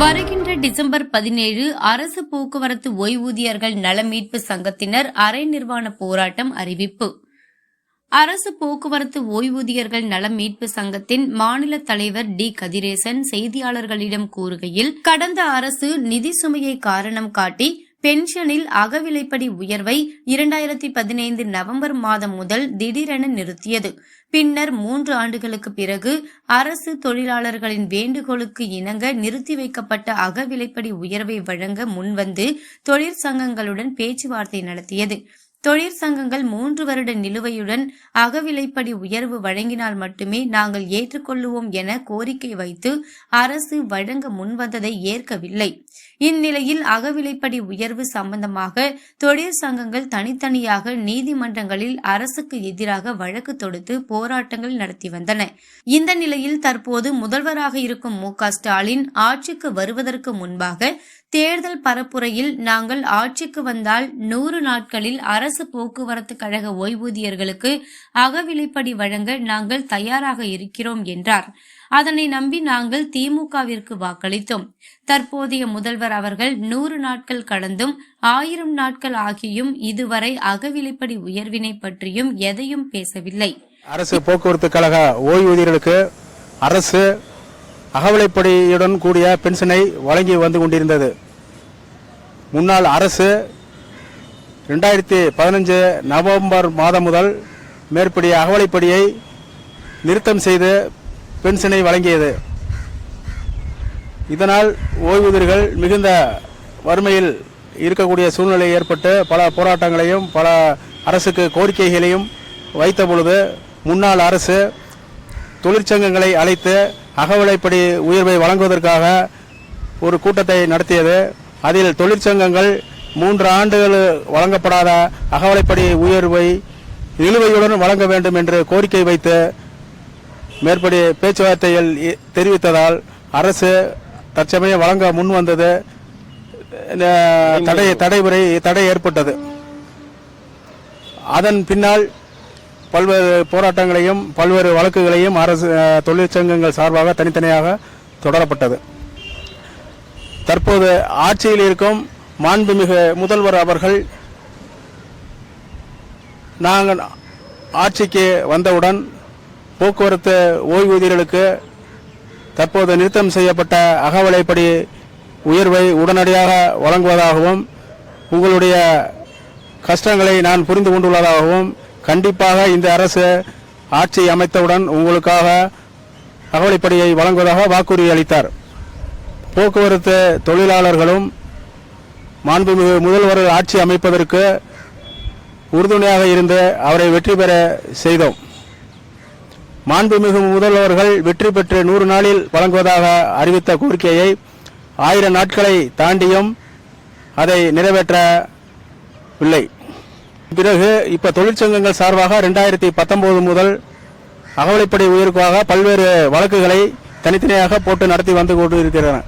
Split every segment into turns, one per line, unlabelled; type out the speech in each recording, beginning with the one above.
வருகின்ற டிசம்பர் பதினேழு அரசு போக்குவரத்து ஓய்வூதியர்கள் நல மீட்பு சங்கத்தினர் அரை நிர்வாண போராட்டம் அறிவிப்பு. அரசு போக்குவரத்து ஓய்வூதியர்கள் நல மீட்பு சங்கத்தின் மாநில தலைவர் டி. கதிரேசன் செய்தியாளர்களிடம் கூறுகையில் கடந்த அரசு நிதி சுமையை காரணம் காட்டி பென்ஷனில் அகவிலைப்படி உயர்வை இரண்டாயிரத்தி பதினைந்து நவம்பர் மாதம் முதல் திடீரென நிறுத்தியது. பின்னர் மூன்று ஆண்டுகளுக்கு பிறகு அரசு தொழிலாளர்களின் வேண்டுகோளுக்கு இணங்க நிறுத்தி வைக்கப்பட்ட அகவிலைப்படி உயர்வை வழங்க முன்வந்து தொழிற்சங்கங்களுடன் பேச்சுவார்த்தை நடத்தியது. தொழிற்சங்கங்கள் மூன்று வருட நிலுவையுடன் அகவிலைப்படி உயர்வு வழங்கினால் மட்டுமே நாங்கள் ஏற்றுக்கொள்ளுவோம் என கோரிக்கை வைத்து அரசு வழங்க முன்வந்ததை ஏற்கவில்லை. இந்நிலையில் அகவிலைப்படி உயர்வு சம்பந்தமாக தொழிற்சங்கங்கள் தனித்தனியாக நீதிமன்றங்களில் அரசுக்கு எதிராக வழக்கு தொடுத்து போராட்டங்கள் நடத்தி வந்தன. இந்த நிலையில் தற்போது முதல்வராக இருக்கும் மு ஸ்டாலின் ஆட்சிக்கு வருவதற்கு முன்பாக தேர்தல் பரப்புரையில் நாங்கள் ஆட்சிக்கு வந்தால் நூறு நாட்களில் அரசு போக்குவரத்து கழக ஓய்வூதியர்களுக்கு அகவிலைப்படி வழங்க நாங்கள் தயாராக இருக்கிறோம் என்றார். அதனை நம்பி நாங்கள் திமுகவிற்கு வாக்களித்தோம். தற்போதைய முதல்வர் அவர்கள் நூறு நாட்கள் கடந்தும் ஆயிரம் நாட்கள் ஆகியும் இதுவரை அகவிலைப்படி உயர்வினை பற்றியும் எதையும் பேசவில்லை.
அரசு போக்குவரத்து கழக ஓய்வூதியர்களுக்கு அரசு அகவலைப்படியுடன் கூடிய பென்ஷனை வழங்கி வந்து கொண்டிருந்தது. முன்னாள் அரசு ரெண்டாயிரத்தி பதினஞ்சு நவம்பர் மாதம் முதல் மேற்படி அகவலைப்படியை நிறுத்தம் செய்து பென்ஷனை வழங்கியது. இதனால் ஓய்வூதியர்கள் மிகுந்த வறுமையில் இருக்கக்கூடிய சூழ்நிலை ஏற்பட்டு பல போராட்டங்களையும் பல அரசுக்கு கோரிக்கைகளையும் வைத்த பொழுது முன்னாள் அரசு தொழிற்சங்கங்களை அழைத்து அகவிலைப்படி உயர்வை வழங்குவதற்காக ஒரு கூட்டத்தை நடத்தியது. அதில் தொழிற்சங்கங்கள் மூன்று ஆண்டுகள் வழங்கப்படாத அகவலைப்படி உயர்வை நிலுவையுடன் வழங்க வேண்டும் என்று கோரிக்கை வைத்து மேற்படி பேச்சுவார்த்தைகள் தெரிவித்ததால் அரசு தற்சமயம் வழங்க முன் வந்தது. தடை தடைமுறை தடை ஏற்பட்டது. அதன் பின்னால் பல்வேறு போராட்டங்களையும் பல்வேறு வழக்குகளையும் அரசு தொழிற்சங்கங்கள் சார்பாக தனித்தனியாக தொடரப்பட்டது. தற்போது ஆட்சியில் இருக்கும் மாண்புமிகு முதல்வர் அவர்கள் நாங்கள் ஆட்சிக்கு வந்தவுடன் போக்குவரத்து ஓய்வூதியர்களுக்கு தற்போது நிறுத்தம் செய்யப்பட்ட அகவலைப்படி உயர்வை உடனடியாக வழங்குவதாகவும் உங்களுடைய கஷ்டங்களை நான் புரிந்து கொண்டுள்ளதாகவும் கண்டிப்பாக இந்த அரசு ஆட்சி அமைத்தவுடன் உங்களுக்காக அகவலைப்படியை வழங்குவதாக வாக்குறுதி அளித்தார். போக்குவரத்து தொழிலாளர்களும் மாண்புமிகு முதல்வர் ஆட்சி அமைப்பதற்கு உறுதுணையாக இருந்து அவரை வெற்றி பெற செய்தோம். மாண்புமிகு முதல்வர்கள் வெற்றி பெற்று நூறு நாளில் வழங்குவதாக அறிவித்த கோரிக்கையை ஆயிரம் நாட்களை தாண்டியும் அதை நிறைவேற்றவில்லை பிறகு இப்ப தொழிற்சங்கங்கள் சார்பாக ரெண்டாயிரத்தி பத்தொன்பது முதல் அகவலைப்படை உயர்வுக்காக பல்வேறு வழக்குகளை தனித்தனியாக போட்டு நடத்தி வந்து கொண்டிருக்கின்றன.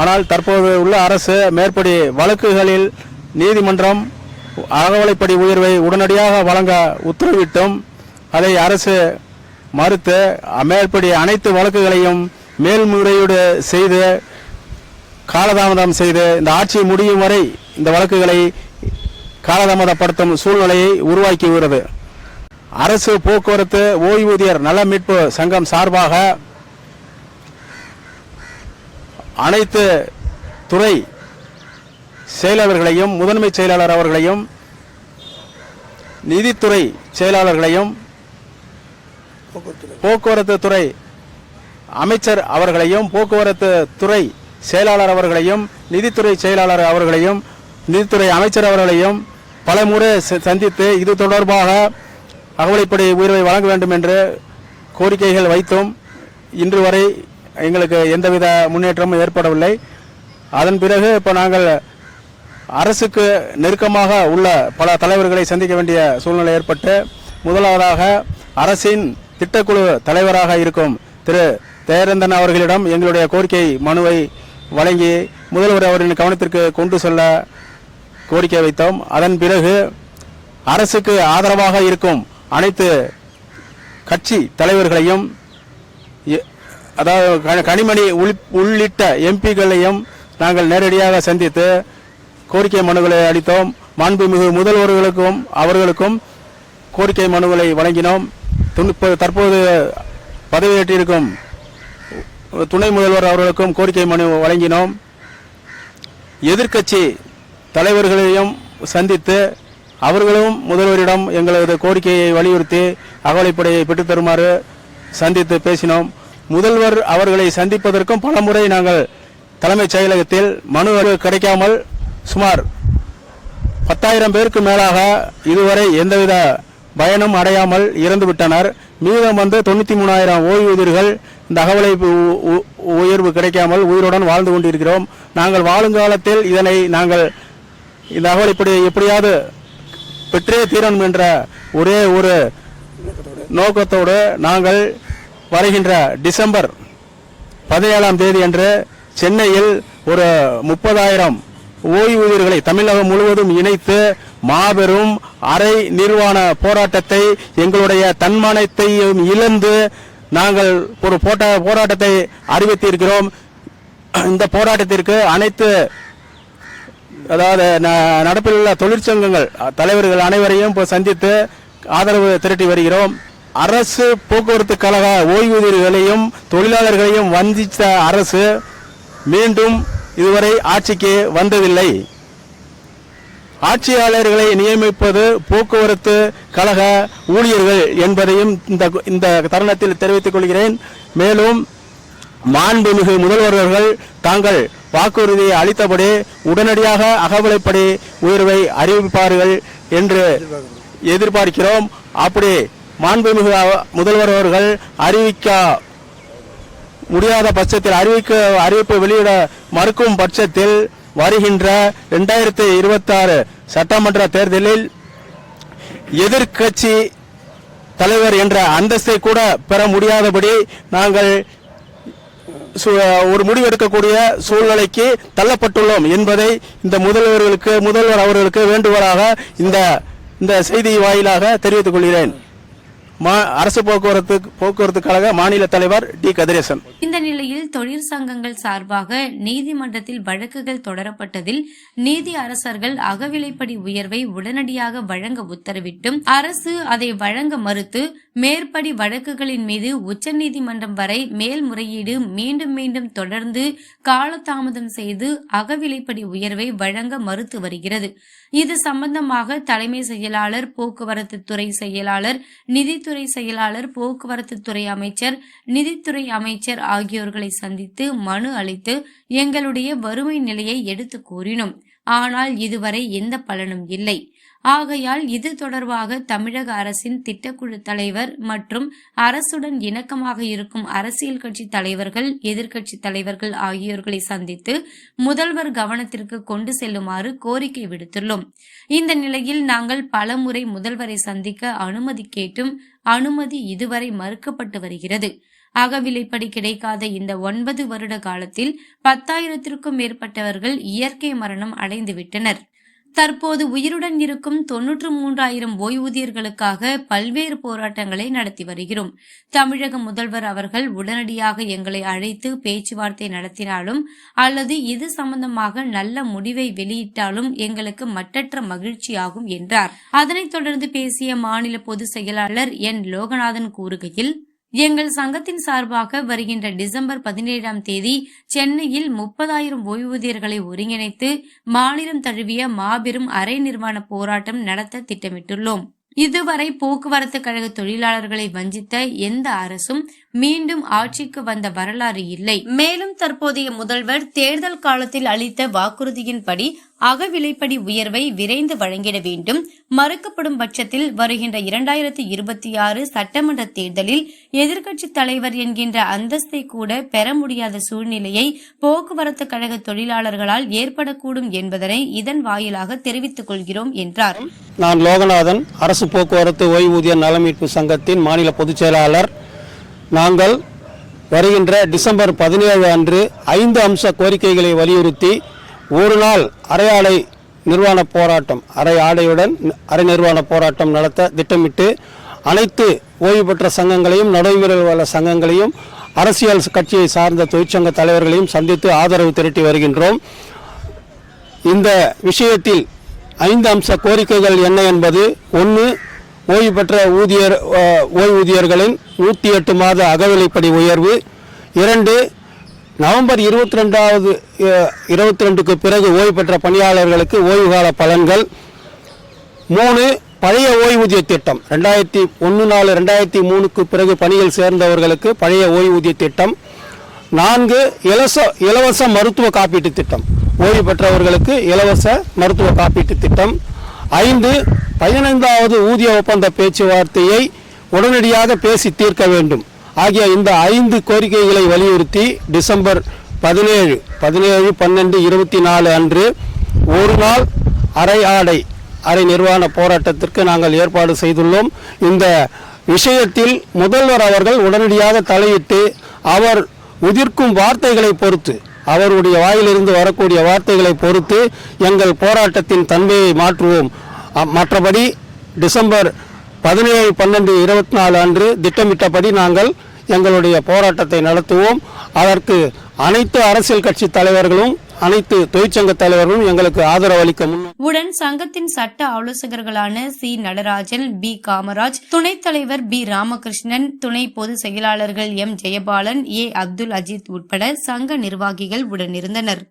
ஆனால் தற்போது உள்ள அரசு மேற்படி வழக்குகளில் நீதிமன்றம் அகவலைப்படி உயர்வை உடனடியாக வழங்க உத்தரவிட்டும். அதை அரசு மறுத்து மேற்படி அனைத்து வழக்குகளையும் மேல்முறையீடு செய்து காலதாமதம் செய்து இந்த ஆட்சி முடியும் வரை இந்த வழக்குகளை காலதாமதப்படுத்தும் சூழ்நிலையை உருவாக்கியுள்ளது அரசு போக்குவரத்து ஓய்வூதியர் நல மீட்பு சங்கம் சார்பாக அனைத்து துறை செயலாளர்களையும் முதன்மை செயலாளர் அவர்களையும் நிதித்துறை செயலாளர்களையும் போக்குவரத்து துறை அமைச்சர் அவர்களையும் போக்குவரத்து துறை செயலாளர் அவர்களையும் நிதித்துறை செயலாளர் அவர்களையும் நிதித்துறை அமைச்சர் அவர்களையும் பல முறை சந்தித்து இது தொடர்பாக அகவலைப்படை உயர்வை வழங்க வேண்டும் என்று கோரிக்கைகள் வைத்தும் இன்று வரை எங்களுக்கு எந்தவித முன்னேற்றமும் ஏற்படவில்லை. அதன் பிறகு இப்போ நாங்கள் அரசுக்கு நெருக்கமாக உள்ள பல தலைவர்களை சந்திக்க வேண்டிய சூழ்நிலை ஏற்பட்டு முதலாவதாக அரசின் திட்டக்குழு தலைவராக இருக்கும் திரு தேரந்தன் அவர்களிடம் எங்களுடைய கோரிக்கை மனுவை வழங்கி முதல்வர் அவரின் கவனத்திற்கு கொண்டு செல்ல கோரிக்கை வைத்தோம். அதன் பிறகு அரசுக்கு ஆதரவாக இருக்கும் அனைத்து கட்சி தலைவர்களையும் அதாவது க- கனிமணி உள்- உள்ளிட்ட எம்பிக்களையும் நாங்கள் நேரடியாக சந்தித்து கோரிக்கை மனுக்களை அளித்தோம். மாண்புமிகு முதல்வர்களுக்கும் அவர்களுக்கும் கோரிக்கை மனுக்களை வழங்கினோம். தற்போது பதவியேற்றிருக்கும் துணை முதல்வர் அவர்களுக்கும் கோரிக்கை மனு வழங்கினோம். எதிர்க்கட்சி தலைவர்களையும் சந்தித்து அவர்களும் முதல்வரிடம் எங்களது கோரிக்கையை வலியுறுத்தி அகவலைப்படையை பெற்றுத்தருமாறு சந்தித்து பேசினோம். முதல்வர் அவர்களை சந்திப்பதற்கும் பலமுறை நாங்கள் தலைமைச் செயலகத்தில் மனு கிடைக்காமல் சுமார் பத்தாயிரம் பேருக்கு மேலாக இதுவரை எந்தவித பயனும் அடையாமல் இறந்துவிட்டனர். மீதம் வந்து தொண்ணூற்றி மூணாயிரம் ஓய்வூதியர்கள் இந்த அகவலை உயர்வு கிடைக்காமல் உயிருடன் வாழ்ந்து கொண்டிருக்கிறோம். நாங்கள் வாழும் காலத்தில் இதனை நாங்கள் இந்த அகவலைப்படி எப்படியாவது பெற்றே தீரணும் என்ற ஒரே ஒரு நோக்கத்தோடு நாங்கள் வருகின்ற டிசம்பர் பதினேழாம் தேதி அன்று சென்னையில் ஒரு முப்பதாயிரம் ஓய்வூதியர்களை தமிழகம் முழுவதும் இணைத்து மாபெரும் அரை நிர்வாண போராட்டத்தை எங்களுடைய தன்மானத்தையும் இழந்து நாங்கள் ஒரு போட்ட போராட்டத்தை அறிவித்திருக்கிறோம். இந்த போராட்டத்திற்கு அனைத்து அதாவது நடப்பில் உள்ள தொழிற்சங்கங்கள் தலைவர்கள் அனைவரையும் இப்போ சந்தித்து ஆதரவு திரட்டி வருகிறோம். அரசு போக்குவரத்து கழக ஓய்வூதியர்களையும் தொழிலாளர்களையும் வஞ்சித்த அரசு மீண்டும் இதுவரை ஆட்சிக்கு வந்ததில்லை. ஆட்சியாளர்களை நியமிப்பது போக்குவரத்து கழக ஊழியர்கள் என்பதையும் இந்த இந்த தருணத்தில் தெரிவித்துக் கொள்கிறேன். மேலும் மாண்புமிகு முதல்வர்கள் தாங்கள் வாக்குறுதியை அளித்தபடி உடனடியாக அகவலைப்படி உயர்வை அறிவிப்பார்கள் என்று எதிர்பார்க்கிறோம். அப்படி மாண்புமிகு முதல்வர் அவர்கள் அறிவிக்க முடியாத பட்சத்தில் அறிவிக்க அறிவிப்பு வெளியிட மறுக்கும் பட்சத்தில் வருகின்ற இரண்டாயிரத்தி இருபத்தி ஆறு சட்டமன்ற தேர்தலில் எதிர்க்கட்சி தலைவர் என்ற அந்தஸ்தை கூட பெற முடியாதபடி நாங்கள் ஒரு முடிவு எடுக்கக்கூடிய சூழ்நிலைக்கு தள்ளப்பட்டுள்ளோம் என்பதை இந்த முதல்வர்களுக்கு முதல்வர் அவர்களுக்கு வேண்டுகோளாக இந்த இந்த செய்தி வாயிலாக தெரிவித்துக் கொள்கிறேன். அரசு போக்குவரத்து போக்குவரத்து கழக மாநில தலைவர் டி. கதிரேசன்.
இந்த நிலையில் தொழிற்சங்கங்கள் சார்பாக நீதிமன்றத்தில் வழக்குகள் தொடரப்பட்டதில் நீதி அரசர்கள் அகவிலைப்படி உயர்வை உடனடியாக வழங்க உத்தரவிட்டும். அரசு அதை வழங்க மறுத்து மேற்படி வழக்குகளின் மீது உச்சநீதிமன்றம் வரை மேல்முறையீடு மீண்டும் மீண்டும் தொடர்ந்து காலதாமதம் செய்து அகவிலைப்படி உயர்வை வழங்க மறுத்து வருகிறது. இது சம்பந்தமாக தலைமை செயலாளர் போக்குவரத்து துறை செயலாளர் நிதித்துறை செயலாளர் போக்குவரத்து துறை அமைச்சர் நிதித்துறை அமைச்சர் ஆகியோர்களை சந்தித்து மனு அளித்து எங்களுடைய வறுமை நிலையை எடுத்து கூறினோம். ஆனால் இதுவரை எந்த பலனும் இல்லை. ஆகையால் இது தொடர்பாக தமிழக அரசின் திட்டக்குழு தலைவர் மற்றும் அரசுடன் இணக்கமாக இருக்கும் அரசியல் கட்சி தலைவர்கள் எதிர்க்கட்சி தலைவர்கள் ஆகியோர்களை சந்தித்து முதல்வர் கவனத்திற்கு கொண்டு செல்லுமாறு கோரிக்கை விடுத்துள்ளோம். இந்த நிலையில் நாங்கள் பலமுறை முதல்வரை சந்திக்க அனுமதி கேட்டும் அனுமதி இதுவரை மறுக்கப்பட்டு வருகிறது. அகவிலைப்படி கிடைக்காத இந்த ஒன்பது வருட காலத்தில் பத்தாயிரத்திற்கும் மேற்பட்டவர்கள் இயற்கை மரணம் அடைந்துவிட்டனர். தற்போது உயிருடன் இருக்கும் தொன்னூற்று மூன்றாயிரம் ஓய்வூதியர்களுக்காக பல்வேறு போராட்டங்களை நடத்தி வருகிறோம். தமிழக முதல்வர் அவர்கள் உடனடியாக எங்களை அழைத்து பேச்சுவார்த்தை நடத்தினாலும் அல்லது இது சம்பந்தமாக நல்ல முடிவை வெளியிட்டாலும் எங்களுக்கு மட்டற்ற மகிழ்ச்சியாகும் என்றார். அதனைத் தொடர்ந்து பேசிய மாநில பொதுச் செயலாளர் என். லோகநாதன் கூறுகையில் எங்கள் சங்கத்தின் சார்பாக வருகின்ற டிசம்பர் பதினேழாம் தேதி சென்னையில் முப்பதாயிரம் ஓய்வூதியர்களை ஒருங்கிணைத்து மாநிலம் தழுவிய மாபெரும் அரை நிர்வாண போராட்டம் நடத்த திட்டமிட்டுள்ளோம். இதுவரை போக்குவரத்து கழக தொழிலாளர்களை வஞ்சித்த எந்த அரசும் மீண்டும் ஆட்சிக்கு வந்த வரலாறு இல்லை. மேலும் தற்போதைய முதல்வர் தேர்தல் காலத்தில் அளித்த வாக்குறுதியின்படி அகவிலைப்படி உயர்வை விரைந்து வழங்கிட வேண்டும். மறுக்கப்படும் பட்சத்தில் வருகின்ற இரண்டாயிரத்தி இருபத்தி ஆறு சட்டமன்ற தேர்தலில் எதிர்க்கட்சி தலைவர் என்கின்ற அந்தஸ்தை கூட பெற முடியாத சூழ்நிலையை போக்குவரத்து கழக தொழிலாளர்களால் ஏற்படக்கூடும் என்பதனை இதன் வாயிலாக தெரிவித்துக் கொள்கிறோம் என்றார்.
நான் லோகநாதன் அரசு போக்குவரத்து ஓய்வூதிய நலமீட்பு சங்கத்தின் மாநில பொதுச் செயலாளர் நாங்கள் வருகின்ற டிசம்பர் பதினேழு அன்று ஐந்து அம்ச கோரிக்கைகளை வலியுறுத்தி ஒரு நாள் அரையாடை நிர்வாண போராட்டம் அரை ஆடையுடன் அரை நிர்வாண போராட்டம் நடத்த திட்டமிட்டு அனைத்து ஓய்வு பெற்ற சங்கங்களையும் நடைமுறை சங்கங்களையும் அரசியல் கட்சியை சார்ந்த தொழிற்சங்க தலைவர்களையும் சந்தித்து ஆதரவு திரட்டி வருகின்றோம். இந்த விஷயத்தில் ஐந்து அம்ச கோரிக்கைகள் என்ன என்பது? ஒன்று ஓய்வு பெற்ற ஊதியர் ஓய்வூதியர்களின் நூற்றி எட்டு மாத அகவிலைப்படி உயர்வு. இரண்டு நவம்பர் இருபத்தி ரெண்டாவது இருபத்தி ரெண்டுக்கு பிறகு ஓய்வு பெற்ற பணியாளர்களுக்கு ஓய்வு கால பலன்கள். மூணு பழைய ஓய்வூதிய திட்டம். ரெண்டாயிரத்தி ஒன்று நாலு ரெண்டாயிரத்தி மூணுக்கு பிறகு பணியில் சேர்ந்தவர்களுக்கு பழைய ஓய்வூதிய திட்டம். நான்கு இலவச இலவச மருத்துவ காப்பீட்டு திட்டம். ஓய்வு பெற்றவர்களுக்கு இலவச மருத்துவ காப்பீட்டு திட்டம். ஐந்து பதினைந்தாவது ஊதிய ஒப்பந்த பேச்சுவார்த்தையை உடனடியாக பேசி தீர்க்க வேண்டும். ஆகிய இந்த ஐந்து கோரிக்கைகளை வலியுறுத்தி டிசம்பர் பதினேழு பதினேழு பன்னெண்டு இருபத்தி நாலு அன்று ஒரு நாள் அரை ஆடை அரை நிர்வாண போராட்டத்திற்கு நாங்கள் ஏற்பாடு செய்துள்ளோம். இந்த விஷயத்தில் முதல்வர் அவர்கள் உடனடியாக தலையிட்டு அவர் உதிர்க்கும் வார்த்தைகளை பொறுத்து அவருடைய வாயிலிருந்து வரக்கூடிய வார்த்தைகளை பொறுத்து எங்கள் போராட்டத்தின் தன்மையை மாற்றுவோம். மற்றபடி டிசம்பர் பதினேழு பன்னெண்டு இருபத்தி நாலு அன்று திட்டமிட்டபடி நாங்கள் எங்களுடைய போராட்டத்தை நடத்துவோம். அதற்கு அனைத்து அரசியல் கட்சி தலைவர்களும் அனைத்து தொழிற்சங்க தலைவர்களும் எங்களுக்கு ஆதரவு அளிக்க
உடன் சங்கத்தின் சட்ட ஆலோசகர்களான சி. நடராஜன் பி. காமராஜ் துணைத் தலைவர் பி. ராமகிருஷ்ணன் துணை பொதுச் செயலாளர்கள் எம். ஜெயபாலன் ஏ. அப்துல் அஜீத் உட்பட சங்க நிர்வாகிகள் உடனிருந்தனர்.